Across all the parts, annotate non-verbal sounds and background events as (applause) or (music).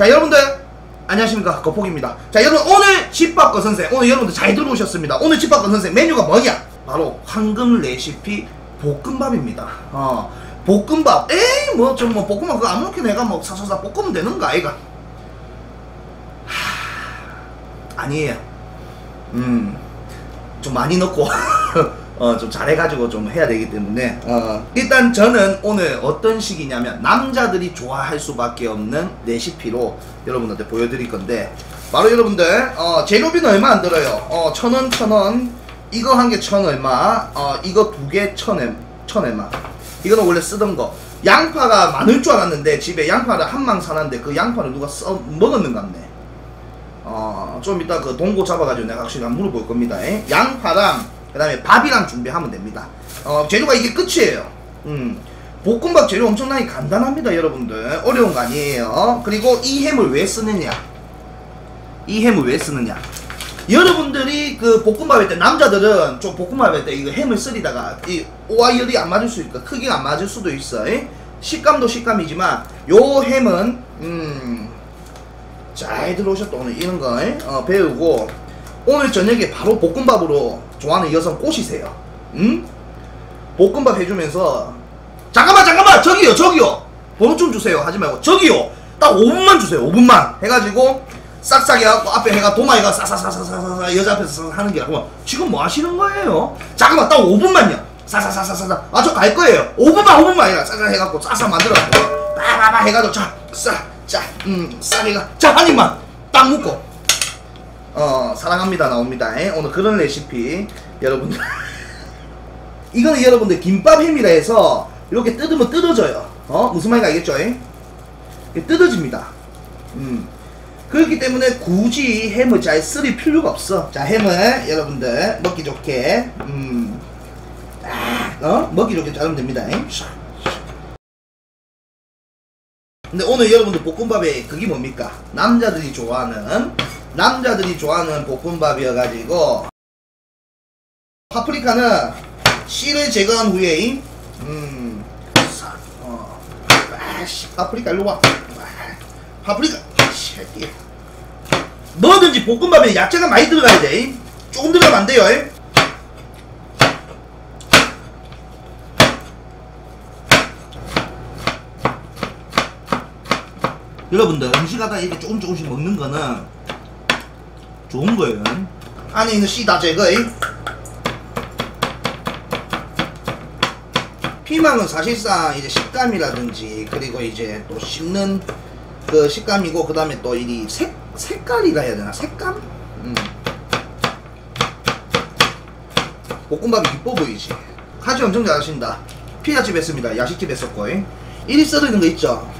자 여러분들 안녕하십니까? 거폭입니다. 자 여러분 오늘 집밥거 선생 오늘 여러분들 잘 들어오셨습니다. 오늘 집밥거 선생 메뉴가 뭐냐? 바로 황금 레시피 볶음밥입니다. 어 볶음밥. 에이 뭐 좀 뭐 볶음밥 그거 아무렇게 내가 뭐 사사사 볶으면 되는 거 아이가? 하... 아니에요. 음좀 많이 넣고 (laughs) 어, 좀 잘해가지고 좀 해야 되기 때문에 어, 일단 저는 오늘 어떤 식이냐면 남자들이 좋아할 수밖에 없는 레시피로 여러분한테 보여드릴 건데 바로 여러분들 어, 재료비는 얼마 안 들어요. 어, 천원 천원. 이거 한 개 천 얼마? 어, 이거 두 개천천 얼마? 이거는 원래 쓰던 거. 양파가 많을 줄 알았는데 집에 양파를 한 망 사놨는데 그 양파를 누가 써 먹었는 것 같네. 어, 좀 이따 그 동고 잡아가지고 내가 확실히 한번 물어볼 겁니다. 에? 양파랑 그 다음에 밥이랑 준비하면 됩니다. 어, 재료가 이게 끝이에요. 음. 볶음밥 재료 엄청나게 간단합니다 여러분들. 어려운 거 아니에요. 그리고 이 햄을 왜 쓰느냐? 이 햄을 왜 쓰느냐? 여러분들이 그 볶음밥 할때 남자들은 좀 볶음밥 할때 이거 햄을 쓰리다가 이 오아이열이 안 맞을 수 있고 크기가 안 맞을 수도 있어 에? 식감도 식감이지만 요 햄은 음잘 들어오셨다 오늘 이런 거 어, 배우고 오늘 저녁에 바로 볶음밥으로 좋아하는 여성 꼬시세요. 응? 볶음밥 해주면서 잠깐만 잠깐만! 저기요 저기요! 번호 좀 주세요. 하지 말고 저기요! 딱 5분만 주세요 5분만! 해가지고 싹싹 해갖고 앞에 해가 도마이가 싸싸싸싸싸싸 여자 앞에서 하는 게 아니고 지금 뭐 하시는 거예요? 잠깐만 딱 5분만요. 싸싸싸싸싸 아 저 갈 거예요. 5분만 5분만 아니라 싹싹 해갖고 싸싸 만들어갖고 빠바바 해가지고 자싸자음싹 해가 자 한 입만 딱 묶고 어 사랑합니다 나옵니다. 에? 오늘 그런 레시피 여러분들. (laughs) 이거는 여러분들 김밥 햄이라 해서 이렇게 뜯으면 뜯어져요. 어? 무슨 말인지 알겠죠 에? 뜯어집니다. 음. 그렇기 때문에 굳이 햄을 잘 쓸 필요가 없어. 자 햄을 여러분들 먹기 좋게. 음. 아, 어? 먹기 좋게 자르면 됩니다 에? 근데 오늘 여러분들 볶음밥에 그게 뭡니까? 남자들이 좋아하는 남자들이 좋아하는 볶음밥이어가지고 파프리카는 씨를 제거한 후에 음 싹, 어, 아씨 파프리카 일로 와. 파프리카 새끼 뭐든지 볶음밥에 야채가 많이 들어가야 돼 조금 들어가면 안 돼요 여러분들 음식하다 이렇게 조금 조금씩 먹는 거는 좋은 거예요. 안에 있는 씨다 제거해. 피망은 사실상 이제 식감이라든지 그리고 이제 또 씹는 그 식감이고 그 다음에 또 이 색 색깔이라 해야 되나 색감? 음. 볶음밥이 이뻐 보이지. 가지 엄청 잘하신다. 피자집 했습니다. 야식집 했었고. 이리 썰어있는 거 있죠?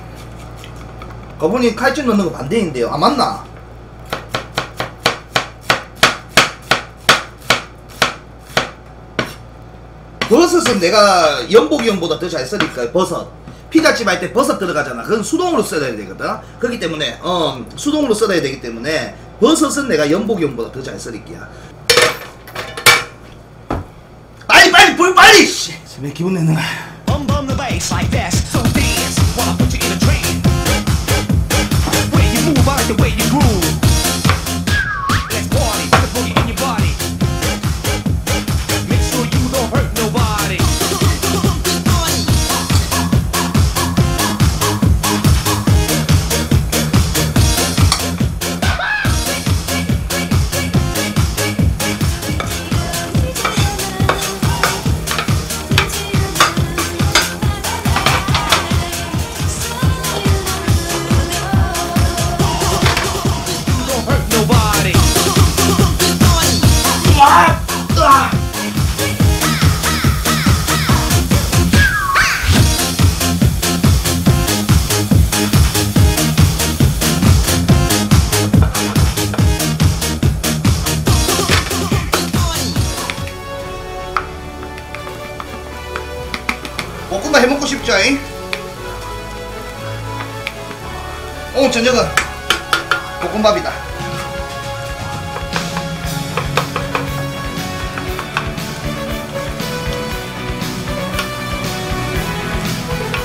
거분이 칼집 넣는 거 반대인데요. 아 맞나? 버섯은 내가 연복이 형보다 더 잘 쓰니까 버섯. 피자집 할 때 버섯 들어가잖아. 그건 수동으로 써야 되거든. 그렇기 때문에 어 수동으로 써야 되기 때문에 버섯은 내가 연복이 형보다 더 잘 쓰니까. 빨리 빨리 빨리! 빨리 씨. 왜 기분 내는 거야 오케이 오 저녁은 볶음밥이다.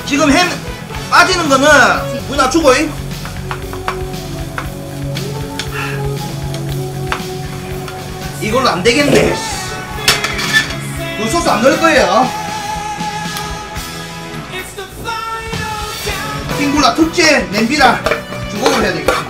지금 햄 빠지는 거는 문 낮추고 이걸로 안 되겠네. 물 소스 안 넣을 거예요. 킹굴라 특제 냄비랑 주걱을 해야 countdown.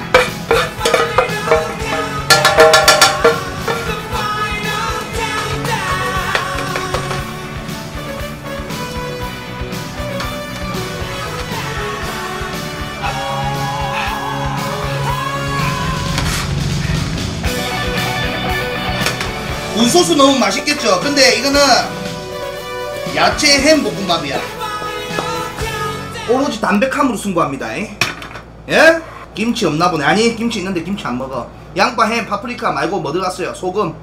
굴소스 넣으면 맛있겠죠. 근데 이거는 야채 햄 볶음밥이야. 오로지 담백함으로 승부합니다. 예? 김치 없나 보네. 아니 김치 있는데 김치 안 먹어. 양파, 햄, 파프리카 말고 뭐 들어갔어요? 소금.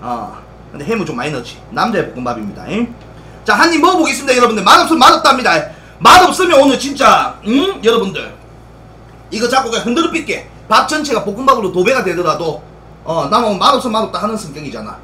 어. 근데 햄은 좀 많이 넣지. 남자의 볶음밥입니다. 예? 자, 한 입 먹어보겠습니다, 여러분들. 맛없으면 맛없답니다. 맛없으면 오늘 진짜, 응? 여러분들. 이거 자꾸 그냥 흔들어 삐게. 밥 전체가 볶음밥으로 도배가 되더라도, 어, 나면 맛없으면 맛없다 하는 성격이잖아.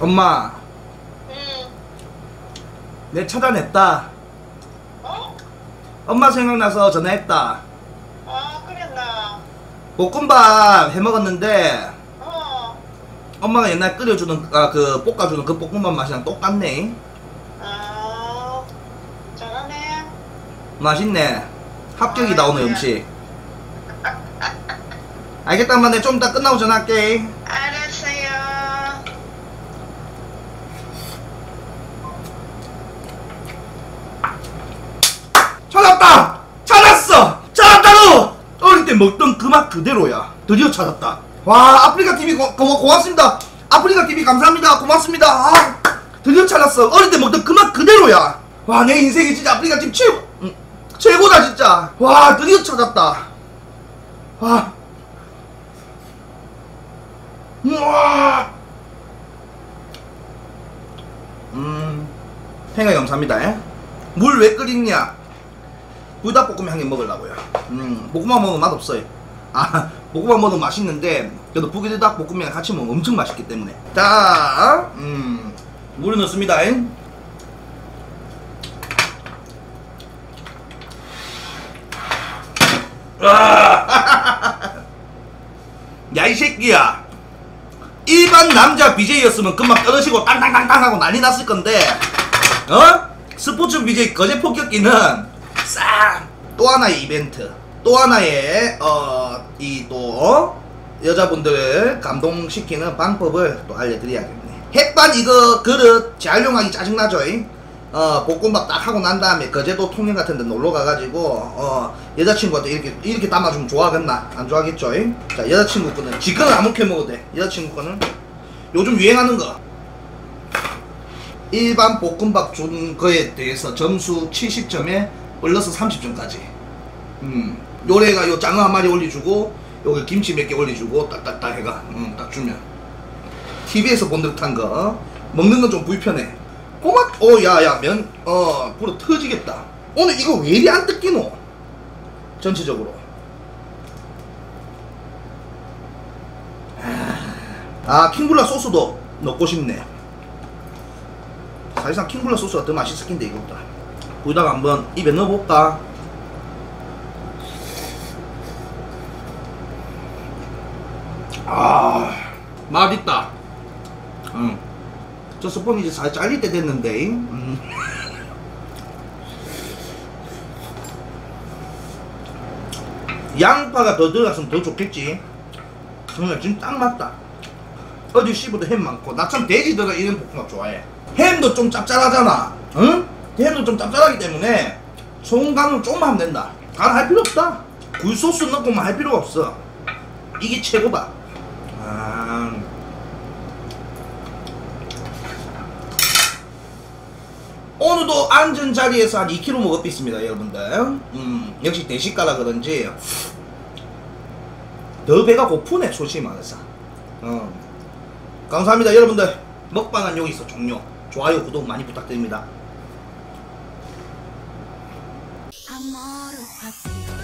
엄마, 응. 내 찾아냈다. 어? 엄마 생각나서 전화했다. 아, 그랬나? 볶음밥 해 먹었는데 어. 엄마가 옛날 끓여주는 아 그 볶아주는 그 볶음밥 맛이랑 똑같네. 아, 잘하네. 맛있네. 합격이다 오늘 음식. 알겠다 엄마 내좀 이따 끝나고 전화할게. 알았어요. 찾았다! 찾았어! 찾았다고! 어릴 때 먹던 그 맛 그대로야. 드디어 찾았다. 와 아프리카 TV 고, 고, 고맙습니다. 아프리카 TV 감사합니다. 고맙습니다. 아, 드디어 찾았어. 어릴 때 먹던 그 맛 그대로야. 와 내 인생이 진짜 아프리카 TV 최고 음, 최고다 진짜. 와 드디어 찾았다. 와. 우와. 음. 생각이 감사합니다. 물 왜 끓이냐? 불닭볶음면 한 개 먹으려고요. 음, 볶음밥 먹으면 맛없어요. 아, (laughs) 볶음밥 먹으면 맛있는데, 그래도 불닭볶음면 같이 먹으면 엄청 맛있기 때문에. 자, 음, 물을 넣습니다. (laughs) 야, 이 새끼야. 일반 남자 BJ였으면 금방 떨어지고 땅땅땅땅 하고 난리 났을 건데, 어? 스포츠 BJ 거제 폭격기는 싹 또 하나의 이벤트, 또 하나의 어 이 또 여자분들을 감동시키는 방법을 또 알려드려야겠네. 햇반 이거 그릇 재활용하기 짜증나죠? 잉? 어 볶음밥 딱 하고 난 다음에 거제도 통영 같은 데 놀러 가가지고 어 여자친구한테 이렇게 이렇게 담아주면 좋아하겠나? 안 좋아하겠죠? 잉? 자 여자친구 거는 지 거는 아무렇게 먹어도 돼. 여자친구 거는 요즘 유행하는 거 일반 볶음밥 준 거에 대해서 점수 70점에 플러스 30점까지. 음, 요래가 요 장어 한 마리 올려주고, 여기 김치 몇 개 올려주고, 딱딱딱 해가, 음, 딱 주면. TV에서 본 듯한 거. 먹는 건 좀 불편해. 꼬막, 어, 야, 야, 면, 어, 불어 터지겠다. 오늘 이거 왜 이리 안 뜯기노? 전체적으로. 아, 킹블라 소스도 넣고 싶네. 사실상 킹블라 소스가 더 맛있을 텐데 이거보다 거기다가 한번 입에 넣어볼까? 아 맛있다. 응. 저 스폰이 이제 살 잘릴 때 됐는데 음. (laughs) 양파가 더 들어갔으면 더 좋겠지. 정말 지금 딱 맞다. 어디 씹어도 햄 많고. 나 참 돼지 들어가 이런 볶음밥 좋아해. 햄도 좀 짭짤하잖아. 응? 햄도 좀 짭짤하기 때문에 소금 간을 조금만 하면 된다. 간 할 필요 없다. 굴소스 넣고만 할 필요가 없어. 이게 최고다. 아... 오늘도 앉은 자리에서 한 2kg 먹었겠습니다 여러분들. 음, 역시 대식가라 그런지. 더 배가 고프네 솔직히 말해서. 어. 감사합니다 여러분들. 먹방은 여기서 종료. 좋아요 구독 많이 부탁드립니다 tomorrow I feel